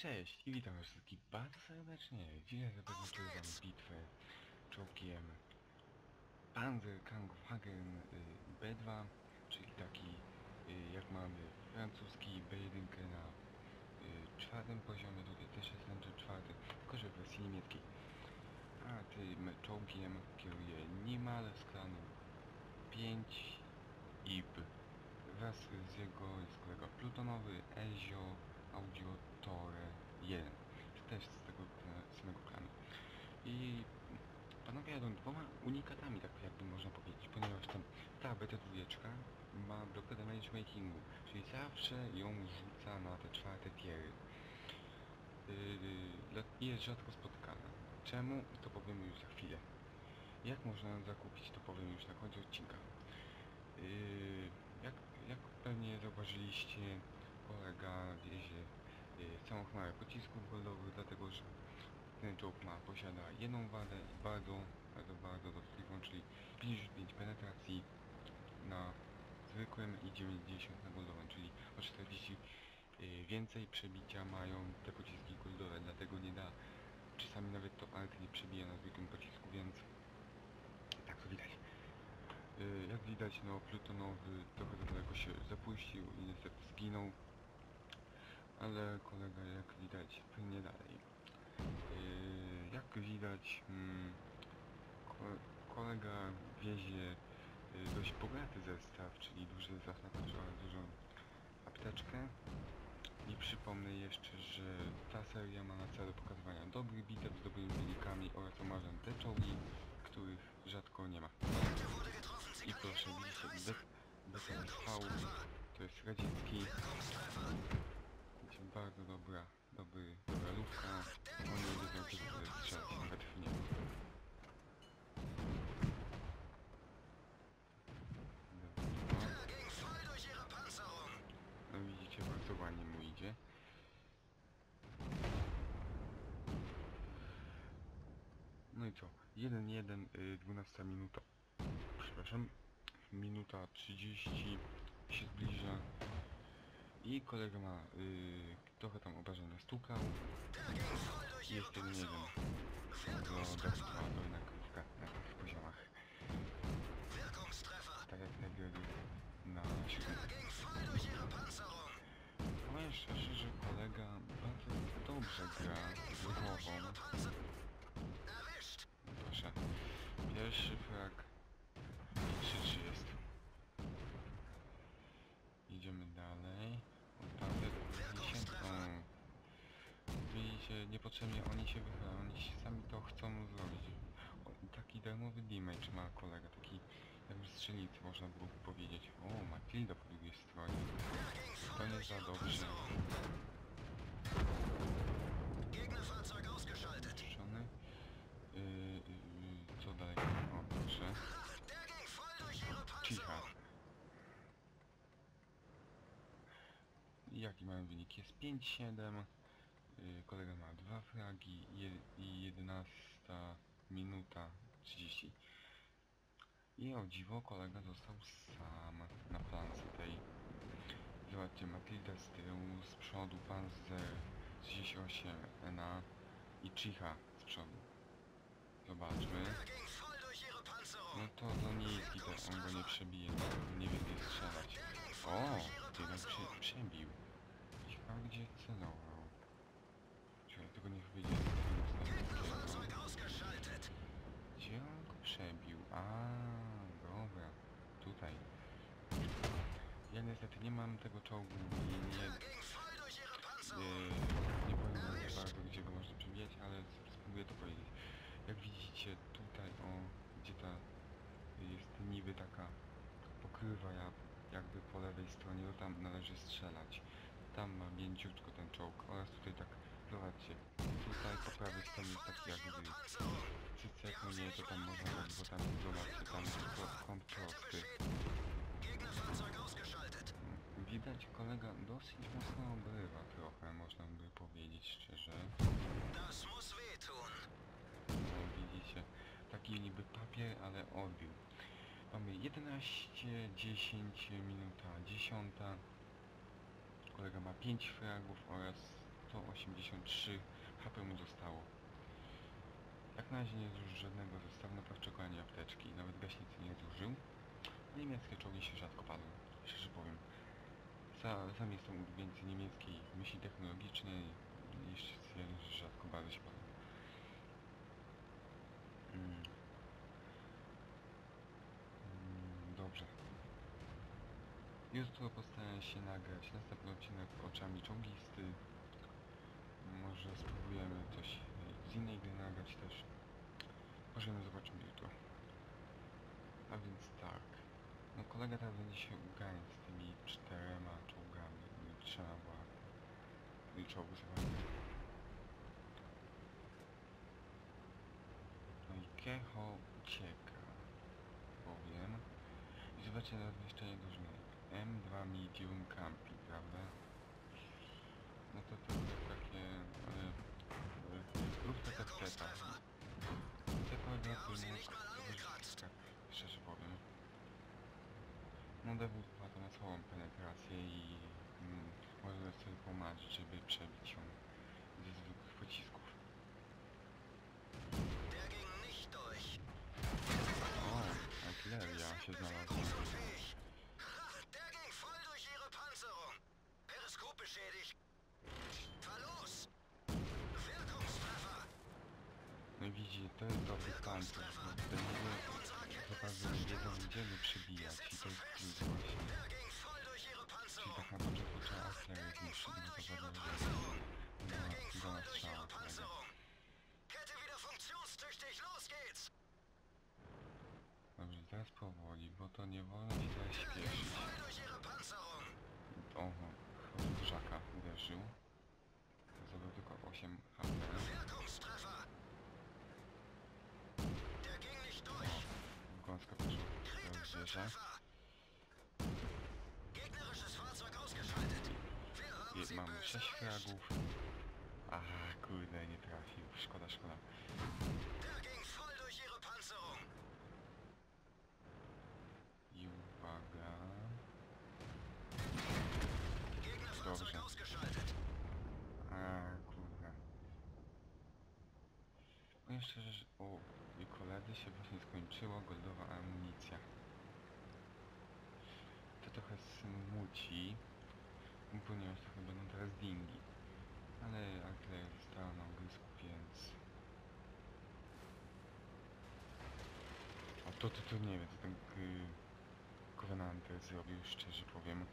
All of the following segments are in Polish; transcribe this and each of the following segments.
Cześć i witam wszystkich bardzo serdecznie. Dzisiaj zaprezentuję wam bitwę czołgiem Panzerkampfwagen y, B2, czyli taki y, jak mamy francuski B1 na y, czwartym poziomie, tutaj też jest ten czwarty, tylko że w wersji niemieckiej. A tym czołgiem kieruje Niemal Sklaną 5 IP wraz z jego jest kolega plutonowy Ezio Audiotore 1 też z tego e, samego klanu i panowie jadą dwoma unikatami tak jakby można powiedzieć ponieważ tam ta BT2 ma blokadę matchmakingu czyli zawsze ją rzuca na te czwarte tiery. Yy, jest rzadko spotykana. Czemu? To powiemy już za chwilę. Jak można ją zakupić to powiem już na końcu odcinka. Yy, jak, jak pewnie zauważyliście, kolega wiezie yy, całą chmarę pocisków goldowych, dlatego że ten czołg ma, posiada jedną wadę i bardzo, bardzo, bardzo dotkliwą, czyli 55 penetracji na zwykłym i 90 na goldowym, czyli o 40 yy, więcej przebicia mają te pociski goldowe, dlatego nie da, czasami nawet to alt nie przebija na zwykłym pocisku, więc tak to widać. Y, Jak widać, no plutonowy trochę za daleko się zapuścił i niestety zginął. Ale kolega, jak widać, płynie dalej. Y, Jak widać, mm, ko- kolega wiezie y, dość bogaty zestaw, czyli duży zaznacz oraz dużą apteczkę. I przypomnę jeszcze, że ta seria ma na celu pokazywania dobrych bitew z dobrymi wynikami oraz omarzam te czołgi, których rzadko nie ma. I proszę, widzicie, BTV to jest radziecki. Bardzo dobra, dobry, dobra lufka. On będzie miał kiedy strzelać, nawet w niego. No widzicie, bardzo ładnie mu idzie. No i co? 1-1, y, 12 minuta. Przepraszam. Minuta 30 się zbliża. I kolega ma y, trochę tam obrażeń nastukał. Der ging voll durch ihre Jest jeden jeden. Panzerung. No, Wirkungstreffer. Dawid ma jednak krówkę na tych poziomach. Tak jak najbardziej na siódmym. Powiem szczerze, że kolega bardzo dobrze gra z głową. Proszę. Pierwszy frag. 3-3 jest. Idziemy dalej. Odpadek się. O. Widzicie, niepotrzebnie oni się wychylają, oni się sami to chcą zrobić. Taki darmowy damage ma kolega, taki jakby strzelnicy można było powiedzieć. O, Matilda po drugiej stronie. To nie za dobrze. Yy, yy, co dalej? O, proszę. Cicha. Jaki mamy wynik? Jest 5-7. Yy, kolega ma dwa fragi i 11 minuta 30. I o dziwo kolega został sam na plance tej. Zobaczcie, Matilda z tyłu, z przodu Panzer 38 NA i Chicha z przodu. Zobaczmy. No to to nie jest gita, on go nie przebije, nie wie gdzie strzelać. O, Panzerung. prze, przebił. Ciekawe gdzie celował. Czekaj, tego nie wyjdzie. Gegnerfahrzeug ausgeschaltet. Gdzie on go przebił? A, dobra. Tutaj. Ja niestety nie mam tego czołgu i nie, nie, nie powiem bardzo gdzie go można przebijać, ale spróbuję to powiedzieć. Jak widzicie tutaj, o, gdzie ta jest niby taka pokrywa ja, jakby po lewej stronie, to tam należy strzelać. Tam ma mięciutko ten czołg oraz tutaj tak, zobaczcie, tutaj po prawej stronie jest taki jakby cycek, no nie, to tam można bo tam zobaczcie, tam dosyć mocno obrywa trochę, można by powiedzieć szczerze. Das muss wehtun. No, widzicie, taki niby papier, ale odbił. Mamy 11, 10, minuta 10. Kolega ma 5 fragów oraz 83 HP mu zostało. Jak na razie nie zużył żadnego zestawu naprawczego ani apteczki, nawet gaśnicy nie zużył. Niemieckie czołgi się rzadko palą, szczerze powiem. Sa, sam jestem ulubieńcy niemieckiej myśli technologicznej że rzadko bardzo się palą. Mm. Mm, Dobrze. Jutro postaram się nagrać następny odcinek oczami czołgisty. Może spróbujemy coś z innej gry nagrać też. Możemy zobaczymy jutro. A więc tak. No kolega teraz będzie się uganiać z tymi czterema czołgami. nie, Trzema była. Czołgu zobaczymy. No i Kecho ucieka. Powiem. I zobaczcie na zniszczenie drużyny. M2 Medium Campi, prawda? No to to jest takie... Ale... ale Rób to tak teta. Te kolega płynie... Szczerze powiem. No dowód ma to na całą penetrację i... Mm, może sobie pomarzyć, żeby przebić ją ze zwykłych pocisków. O, artyleria się znalazła. No i widzi, to jest dobry pancerz, bo tutaj nie za bardzo nie wiedzą gdzie my przybijać i to jest właśnie. Voll durch ihre Panzerung! Der ging voll durch ihre Panzerung! Kette wieder funktionstüchtig, los geht's! Dobrze, teraz powoli, bo to nie wolno i to jest śpieszne. O, chłopczaka uderzył. To zrobił tylko 8 HP. Wirkungstreffer! Der ging Gąska poszła. Uderza. Mamy böse 6 erwischt. fragów. Aha, kurde, nie trafił. Szkoda, szkoda. I uwaga. Dobrze. A, kurde. Powiem szczerze, że u i koledzy się właśnie skończyła goldowa amunicja. To trochę smuci, ponieważ to chyba będą teraz dingi. Ale artyleria została na ognisku, więc... A to, to, to nie wiem, co ten y, Covenanter zrobił, szczerze powiem.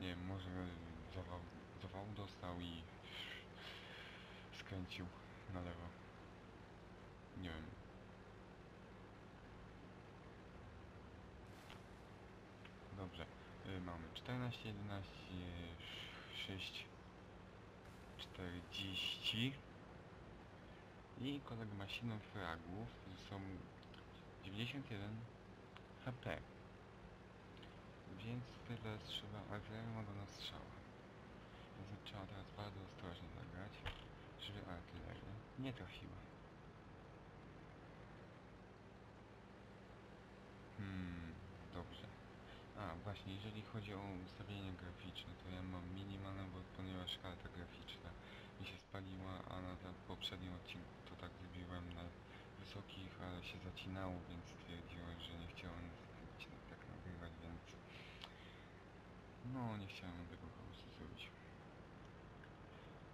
Nie wiem, może zawał, zawał dostał i skręcił na lewo. Nie wiem. Dobrze. Y, mamy 14, 11, 6, 40. I kolega ma 7 fragów. Są 91 HP. Więc tyle trzeba artylerią ma do nas strzała. Więc trzeba teraz bardzo ostrożnie zagrać, żeby artyleria nie trafiła. Hmm, właśnie, jeżeli chodzi o ustawienie graficzne, to ja mam minimalne, bo ponieważ karta graficzna mi się spaliła, a na poprzednim odcinku to tak zrobiłem na wysokich, ale się zacinało, więc stwierdziłem, że nie chciałem tak nagrywać, więc no nie chciałem tego po prostu zrobić.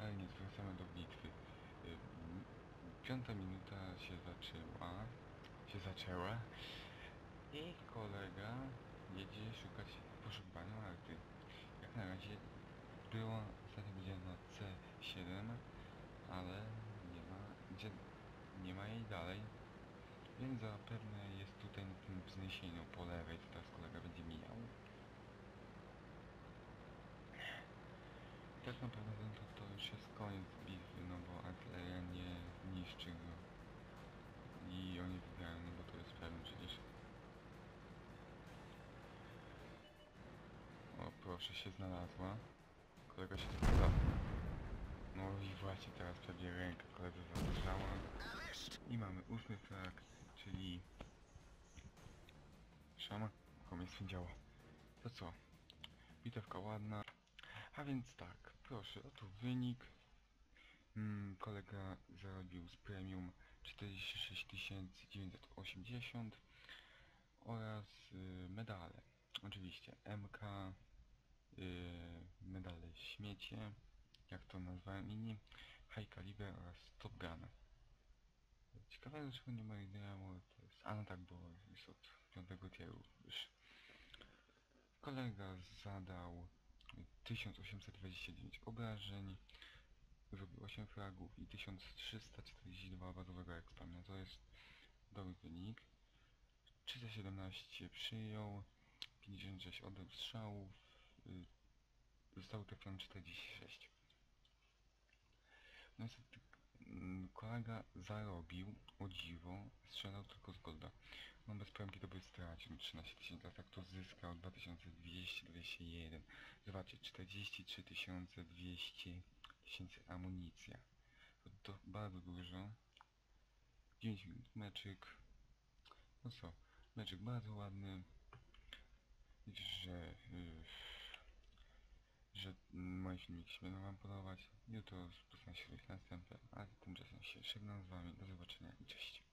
Ale nie, wracamy do bitwy. Y, Piąta minuta się zaczęła, się zaczęła i kolega jedzie szukać poszukiwania arty. Jak na razie była ostatnio widziałem na C7, ale nie ma, gdzie nie ma jej dalej. Więc zapewne jest tutaj na tym wzniesieniu po lewej, to teraz kolega będzie mijał. Tak naprawdę to, to już jest koniec bitwy, no bo artyleria nie niszczy Proszę się znalazła. Kolega się zgadza. No i właśnie teraz pewnie rękę koledze zadrżała. I mamy ósmy flag, czyli... Szama, komuś działa. To co? Bitewka ładna. A więc tak, proszę, oto wynik. Mm, kolega zarobił z premium 46 980 oraz y, medale. Oczywiście MK, y, medale śmiecie, jak to nazwałem inni, High Caliber oraz Top Gun. Ciekawe dlaczego nie ma idea, to jest... A no tak, bo jest od 5 tieru już. Kolega zadał 1829 obrażeń, zrobił 8 fragów i 1342 bazowego expa. No to jest dobry wynik. 317 przyjął, 56 oddał strzałów, zostało trafione 46. No mm, kolega zarobił, o dziwo, strzelał tylko z golda. No bez premki to by stracił 13 tysięcy, a tak to zyskał 2221. Zobaczcie, 43 200 tysięcy amunicja. To, to bardzo dużo. 9 minut meczyk. No co, meczyk bardzo ładny. Widzisz, że, yy, że moje filmiki się będą wam podobać. Jutro postaram się robić następne, a tymczasem się żegnam z wami. Do zobaczenia i cześć.